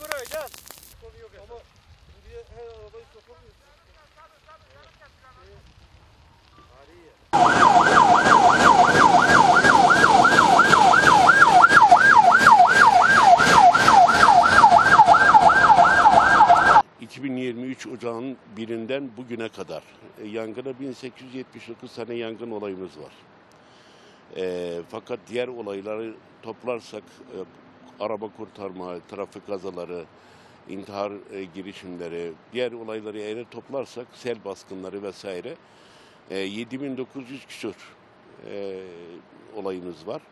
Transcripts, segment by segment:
buraya gel. Yok Ama buraya her arabayı sokamıyorsun. ...2023 ocağın birinden bugüne kadar e, yangına 1879 tane yangın olayımız var. E, fakat diğer olayları toplarsak e, araba kurtarma, trafik kazaları, intihar e, girişimleri, diğer olayları eğer toplarsak sel baskınları vesaire e, 7900 küsur e, olayımız var.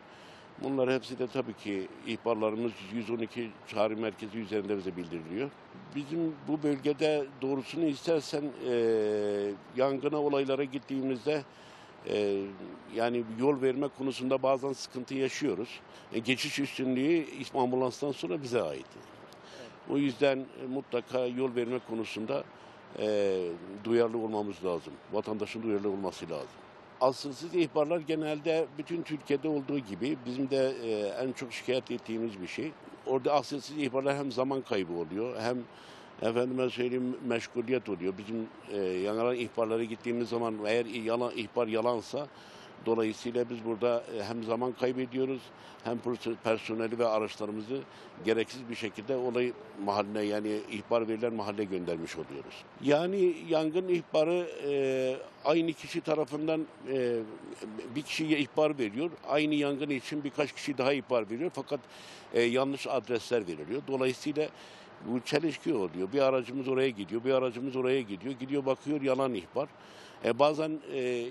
Bunlar hepsi de tabii ki ihbarlarımız 112 çağrı merkezi üzerinde bize bildiriliyor. Bizim bu bölgede doğrusunu istersen e, yangına olaylara gittiğimizde e, yani yol verme konusunda bazen sıkıntı yaşıyoruz. E, geçiş üstünlüğü ambulanstan sonra bize ait. O yüzden e, mutlaka yol verme konusunda e, duyarlı olmamız lazım. Vatandaşın duyarlı olması lazım. Asılsız ihbarlar genelde bütün Türkiye'de olduğu gibi bizim de e, en çok şikayet ettiğimiz bir şey. Orada asılsız ihbarlar hem zaman kaybı oluyor hem efendime söyleyeyim meşguliyet oluyor. Bizim e, yalan ihbarlara gittiğimiz zaman eğer yalan ihbar yalansa dolayısıyla biz burada e, hem zaman kaybediyoruz hem perso- personeli ve araçlarımızı gereksiz bir şekilde olay mahalline yani ihbar verilen mahalle göndermiş oluyoruz. Yani yangın ihbarı e, aynı kişi tarafından e, bir kişiye ihbar veriyor. Aynı yangın için birkaç kişi daha ihbar veriyor fakat yanlış adresler veriliyor. Dolayısıyla bu çelişki oluyor. Bir aracımız oraya gidiyor, bir aracımız oraya gidiyor. Gidiyor bakıyor yalan ihbar. E, bazen e,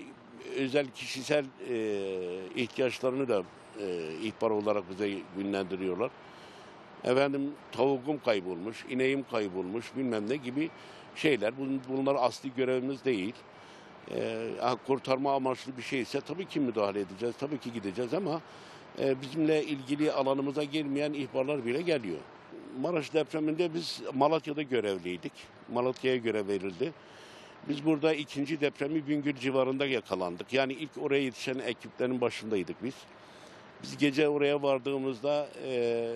özel kişisel e, ihtiyaçlarını da e, ihbar olarak bize yönlendiriyorlar. Efendim tavuğum kaybolmuş, ineğim kaybolmuş bilmem ne gibi şeyler. Bun- Bunlar asli görevimiz değil. E, kurtarma amaçlı bir şeyse tabii ki müdahale edeceğiz, tabii ki gideceğiz ama e, bizimle ilgili alanımıza girmeyen ihbarlar bile geliyor. Maraş depreminde biz Malatya'da görevliydik. Malatya'ya görev verildi. Biz burada ikinci depremi Bingöl civarında yakalandık. Yani ilk oraya yetişen ekiplerin başındaydık biz. Biz gece oraya vardığımızda e,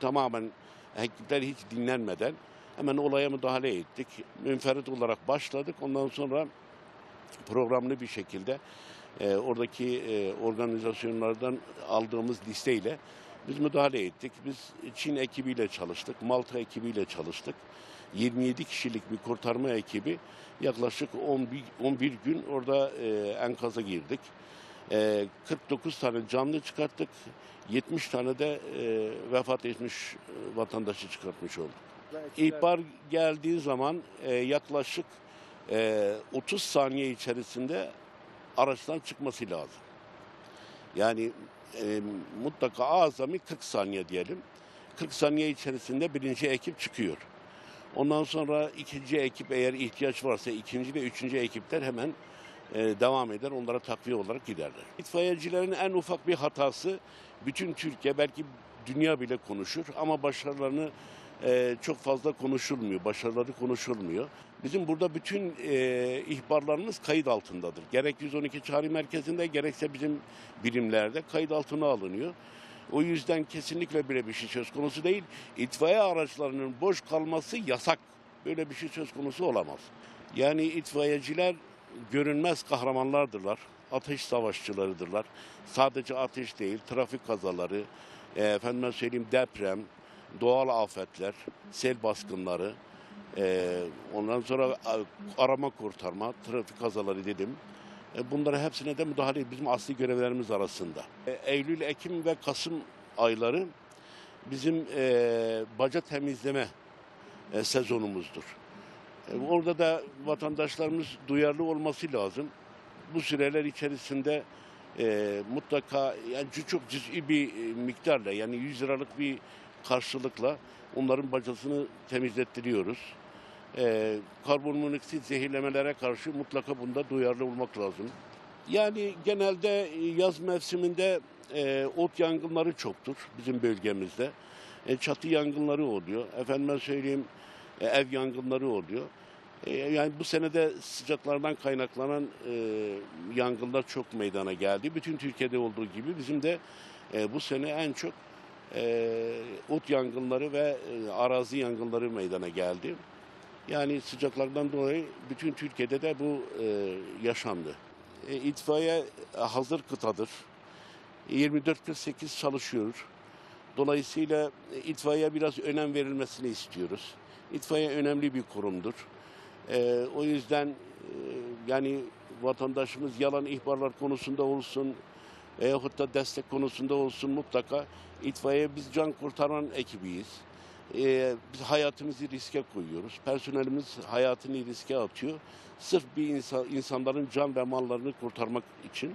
tamamen ekipler hiç dinlenmeden hemen olaya müdahale ettik. Münferit olarak başladık. Ondan sonra programlı bir şekilde e, oradaki e, organizasyonlardan aldığımız listeyle biz müdahale ettik. Biz Çin ekibiyle çalıştık, Malta ekibiyle çalıştık. 27 kişilik bir kurtarma ekibi yaklaşık 11, 11 gün orada e, enkaza girdik. E, 49 tane canlı çıkarttık. 70 tane de e, vefat etmiş e, vatandaşı çıkartmış olduk. İhbar geldiği zaman e, yaklaşık e, 30 saniye içerisinde araçtan çıkması lazım. Yani e, mutlaka azami 40 saniye diyelim. 40 saniye içerisinde birinci ekip çıkıyor. Ondan sonra ikinci ekip eğer ihtiyaç varsa ikinci ve üçüncü ekipler hemen e, devam eder. Onlara takviye olarak giderler. İtfaiyecilerin en ufak bir hatası bütün Türkiye belki dünya bile konuşur ama başarılarını e, çok fazla konuşulmuyor. Başarıları konuşulmuyor. Bizim burada bütün e, ihbarlarımız kayıt altındadır. Gerek 112 çağrı merkezinde gerekse bizim birimlerde kayıt altına alınıyor. O yüzden kesinlikle böyle bir şey söz konusu değil. İtfaiye araçlarının boş kalması yasak. Böyle bir şey söz konusu olamaz. Yani itfaiyeciler görünmez kahramanlardırlar. Ateş savaşçılarıdırlar. Sadece ateş değil, trafik kazaları, e, efendime söyleyeyim deprem, doğal afetler, sel baskınları, e, ondan sonra arama kurtarma, trafik kazaları dedim. E, Bunlara hepsine de müdahale bizim asli görevlerimiz arasında. E, Eylül, Ekim ve Kasım ayları bizim e, baca temizleme sezonumuzdur. Orada da vatandaşlarımız duyarlı olması lazım. Bu süreler içerisinde e, mutlaka yani çok cüz'i bir miktarla yani 100 liralık bir karşılıkla onların bacasını temizlettiriyoruz. E, karbonmonoksit zehirlemelere karşı mutlaka bunda duyarlı olmak lazım. Yani genelde e, yaz mevsiminde e, ot yangınları çoktur bizim bölgemizde. E, çatı yangınları oluyor. Efendime söyleyeyim e, ev yangınları oluyor. E, yani bu senede sıcaklardan kaynaklanan e, yangınlar çok meydana geldi. Bütün Türkiye'de olduğu gibi bizim de e, bu sene en çok e, ot yangınları ve e, arazi yangınları meydana geldi. Yani sıcaklardan dolayı bütün Türkiye'de de bu e, yaşandı. E, itfaiye hazır kıtadır. 24-48 çalışıyor. Dolayısıyla e, itfaiye biraz önem verilmesini istiyoruz. İtfaiye önemli bir kurumdur. E, o yüzden e, yani vatandaşımız yalan ihbarlar konusunda olsun veyahut da destek konusunda olsun mutlaka itfaiye biz can kurtaran ekibiyiz. E, biz hayatımızı riske koyuyoruz. Personelimiz hayatını riske atıyor. Sırf bir insan, insanların can ve mallarını kurtarmak için.